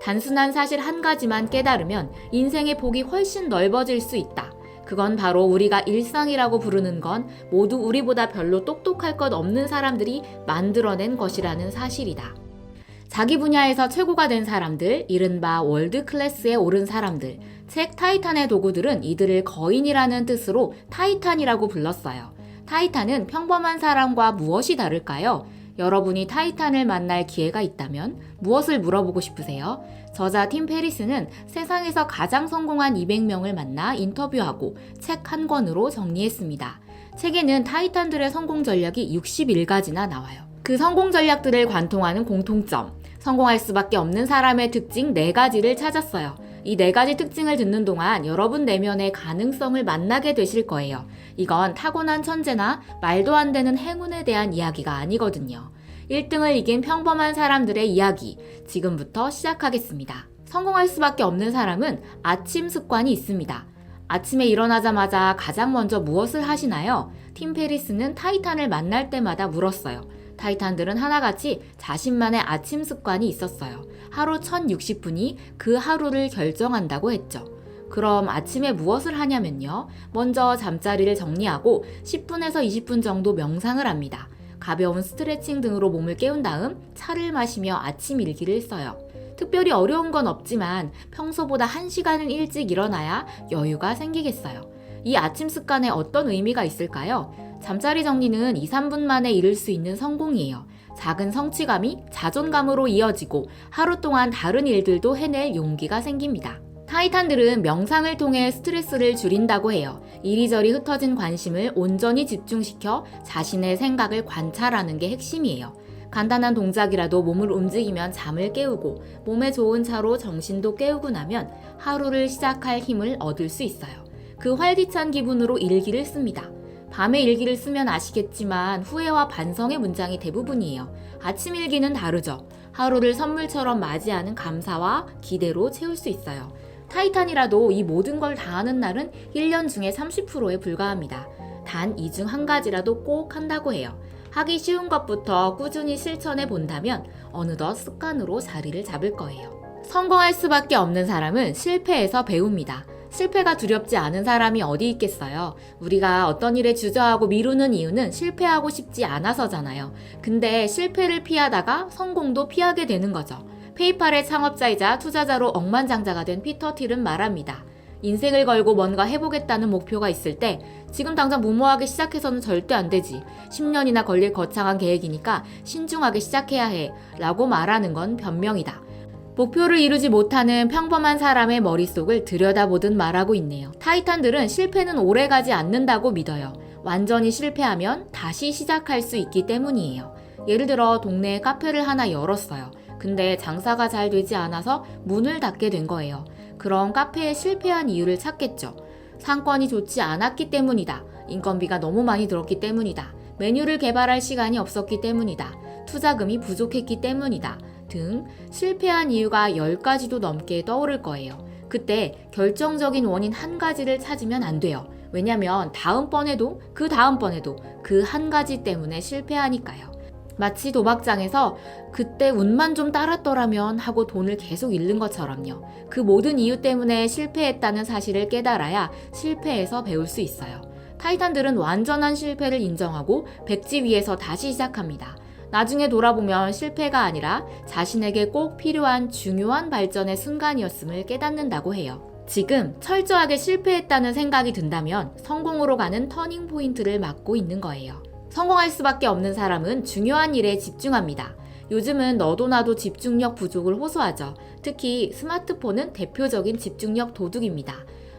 단순한 사실 한 가지만 깨달으면 인생의 폭이 훨씬 넓어질 수 있다. 그건 바로 우리가 일상이라고 부르는 건 모두 우리보다 별로 똑똑할 것 없는 사람들이 만들어낸 것이라는 사실이다. 자기 분야에서 최고가 된 사람들, 이른바 월드 클래스에 오른 사람들, 책 타이탄의 도구들은 이들을 거인이라는 뜻으로 타이탄이라고 불렀어요. 타이탄은 평범한 사람과 무엇이 다를까요? 여러분이 타이탄을 만날 기회가 있다면 무엇을 물어보고 싶으세요? 저자 팀 페리스는 세상에서 가장 성공한 200명을 만나 인터뷰하고 책 한 권으로 정리했습니다. 책에는 타이탄들의 성공 전략이 61가지나 나와요. 그 성공 전략들을 관통하는 공통점, 성공할 수밖에 없는 사람의 특징 4가지를 찾았어요. 이 네 가지 특징을 듣는 동안 여러분 내면의 가능성을 만나게 되실 거예요. 이건 타고난 천재나 말도 안 되는 행운에 대한 이야기가 아니거든요. 1등을 이긴 평범한 사람들의 이야기. 지금부터 시작하겠습니다. 성공할 수밖에 없는 사람은 아침 습관이 있습니다. 아침에 일어나자마자 가장 먼저 무엇을 하시나요? 팀 페리스는 타이탄을 만날 때마다 물었어요. 타이탄들은 하나같이 자신만의 아침 습관이 있었어요. 하루 1060분이 그 하루를 결정한다고 했죠. 그럼 아침에 무엇을 하냐면요. 먼저 잠자리를 정리하고 10분에서 20분 정도 명상을 합니다. 가벼운 스트레칭 등으로 몸을 깨운 다음 차를 마시며 아침 일기를 써요. 특별히 어려운 건 없지만 평소보다 1시간은 일찍 일어나야 여유가 생기겠어요. 이 아침 습관에 어떤 의미가 있을까요? 잠자리 정리는 2, 3분 만에 이룰 수 있는 성공이에요. 작은 성취감이 자존감으로 이어지고 하루 동안 다른 일들도 해낼 용기가 생깁니다. 타이탄들은 명상을 통해 스트레스를 줄인다고 해요. 이리저리 흩어진 관심을 온전히 집중시켜 자신의 생각을 관찰하는 게 핵심이에요. 간단한 동작이라도 몸을 움직이면 잠을 깨우고 몸에 좋은 차로 정신도 깨우고 나면 하루를 시작할 힘을 얻을 수 있어요. 그 활기찬 기분으로 일기를 씁니다. 밤에 일기를 쓰면 아시겠지만 후회와 반성의 문장이 대부분이에요. 아침 일기는 다르죠. 하루를 선물처럼 맞이하는 감사와 기대로 채울 수 있어요. 타이탄이라도 이 모든 걸 다 하는 날은 1년 중에 30%에 불과합니다. 단 이 중 한 가지라도 꼭 한다고 해요. 하기 쉬운 것부터 꾸준히 실천해 본다면 어느덧 습관으로 자리를 잡을 거예요. 성공할 수밖에 없는 사람은 실패에서 배웁니다. 실패가 두렵지 않은 사람이 어디 있겠어요? 우리가 어떤 일에 주저하고 미루는 이유는 실패하고 싶지 않아서잖아요. 근데 실패를 피하다가 성공도 피하게 되는 거죠. 페이팔의 창업자이자 투자자로 억만장자가 된 피터 틸은 말합니다. 인생을 걸고 뭔가 해보겠다는 목표가 있을 때 지금 당장 무모하게 시작해서는 절대 안 되지. 10년이나 걸릴 거창한 계획이니까 신중하게 시작해야 해. 라고 말하는 건 변명이다. 목표를 이루지 못하는 평범한 사람의 머릿속을 들여다보듯 말하고 있네요. 타이탄들은 실패는 오래 가지 않는다고 믿어요. 완전히 실패하면 다시 시작할 수 있기 때문이에요. 예를 들어 동네에 카페를 하나 열었어요. 근데 장사가 잘 되지 않아서 문을 닫게 된 거예요. 그럼 카페에 실패한 이유를 찾겠죠. 상권이 좋지 않았기 때문이다. 인건비가 너무 많이 들었기 때문이다. 메뉴를 개발할 시간이 없었기 때문이다. 투자금이 부족했기 때문이다. 등 실패한 이유가 10가지도 넘게 떠오를 거예요. 그때 결정적인 원인 한 가지를 찾으면 안 돼요. 왜냐면 다음번에도 그 다음번에도 그 한 가지 때문에 실패하니까요. 마치 도박장에서 그때 운만 좀 따랐더라면 하고 돈을 계속 잃는 것처럼요. 그 모든 이유 때문에 실패했다는 사실을 깨달아야 실패에서 배울 수 있어요. 타이탄들은 완전한 실패를 인정하고 백지 위에서 다시 시작합니다. 나중에 돌아보면 실패가 아니라 자신에게 꼭 필요한 중요한 발전의 순간이었음을 깨닫는다고 해요. 지금 철저하게 실패했다는 생각이 든다면 성공으로 가는 터닝 포인트를 맞고 있는 거예요. 성공할 수밖에 없는 사람은 중요한 일에 집중합니다. 요즘은 너도 나도 집중력 부족을 호소하죠. 특히 스마트폰은 대표적인 집중력 도둑입니다.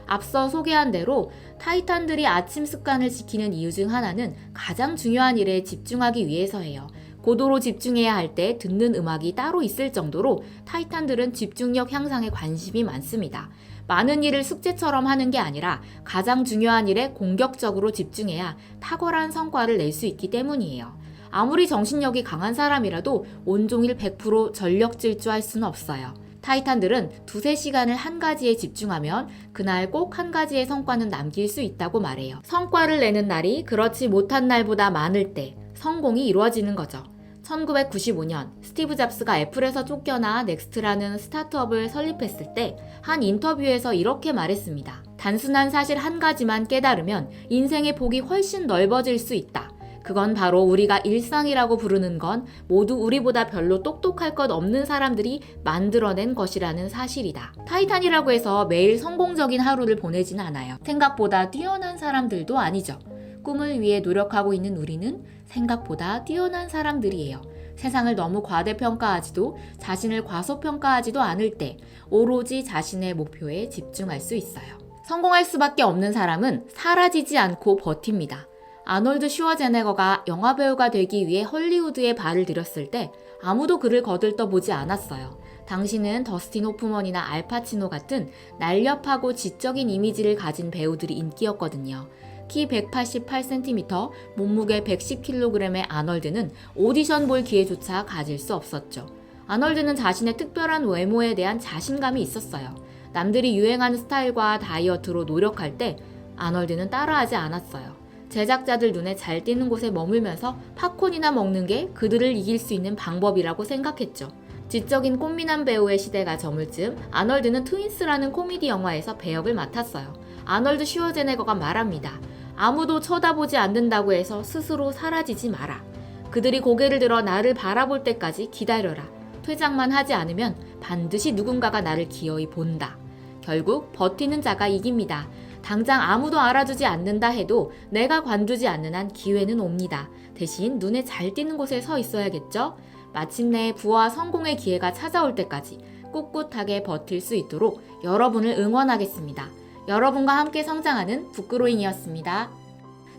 앞서 소개한 대로 타이탄들이 아침 습관을 지키는 이유 중 하나는 가장 중요한 일에 집중하기 위해서예요. 고도로 집중해야 할 때 듣는 음악이 따로 있을 정도로 타이탄들은 집중력 향상에 관심이 많습니다. 많은 일을 숙제처럼 하는 게 아니라 가장 중요한 일에 공격적으로 집중해야 탁월한 성과를 낼 수 있기 때문이에요. 아무리 정신력이 강한 사람이라도 온종일 100% 전력 질주할 수는 없어요. 타이탄들은 두세 시간을 한 가지에 집중하면 그날 꼭 한 가지의 성과는 남길 수 있다고 말해요. 성과를 내는 날이 그렇지 못한 날보다 많을 때 성공이 이루어지는 거죠. 1995년 스티브 잡스가 애플에서 쫓겨나 넥스트라는 스타트업을 설립했을 때 한 인터뷰에서 이렇게 말했습니다. 단순한 사실 한 가지만 깨달으면 인생의 폭이 훨씬 넓어질 수 있다. 그건 바로 우리가 일상이라고 부르는 건 모두 우리보다 별로 똑똑할 것 없는 사람들이 만들어낸 것이라는 사실이다. 타이탄이라고 해서 매일 성공적인 하루를 보내진 않아요. 생각보다 뛰어난 사람들도 아니죠. 꿈을 위해 노력하고 있는 우리는 생각보다 뛰어난 사람들이에요. 세상을 너무 과대평가하지도 자신을 과소평가하지도 않을 때 오로지 자신의 목표에 집중할 수 있어요. 성공할 수밖에 없는 사람은 사라지지 않고 버팁니다. 아놀드 슈워제네거가 영화배우가 되기 위해 헐리우드에 발을 들였을 때 아무도 그를 거들떠 보지 않았어요. 당시는 더스틴 호프먼이나 알파치노 같은 날렵하고 지적인 이미지를 가진 배우들이 인기였거든요. 키 188cm, 몸무게 110kg의 아널드는 오디션 볼 기회조차 가질 수 없었죠. 아널드는 자신의 특별한 외모에 대한 자신감이 있었어요. 남들이 유행하는 스타일과 다이어트로 노력할 때 아널드는 따라하지 않았어요. 제작자들 눈에 잘 띄는 곳에 머물면서 팝콘이나 먹는 게 그들을 이길 수 있는 방법이라고 생각했죠. 지적인 꽃미남 배우의 시대가 저물 즈음 아널드는 트윈스라는 코미디 영화에서 배역을 맡았어요. 아널드 슈워제네거가 말합니다. 아무도 쳐다보지 않는다고 해서 스스로 사라지지 마라. 그들이 고개를 들어 나를 바라볼 때까지 기다려라. 퇴장만 하지 않으면 반드시 누군가가 나를 기어이 본다. 결국 버티는 자가 이깁니다. 당장 아무도 알아주지 않는다 해도 내가 관두지 않는 한 기회는 옵니다. 대신 눈에 잘 띄는 곳에 서 있어야겠죠? 마침내 부와 성공의 기회가 찾아올 때까지 꿋꿋하게 버틸 수 있도록 여러분을 응원하겠습니다. 여러분과 함께 성장하는 북그로잉이었습니다.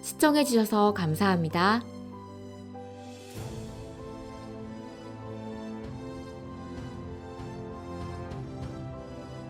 시청해주셔서 감사합니다.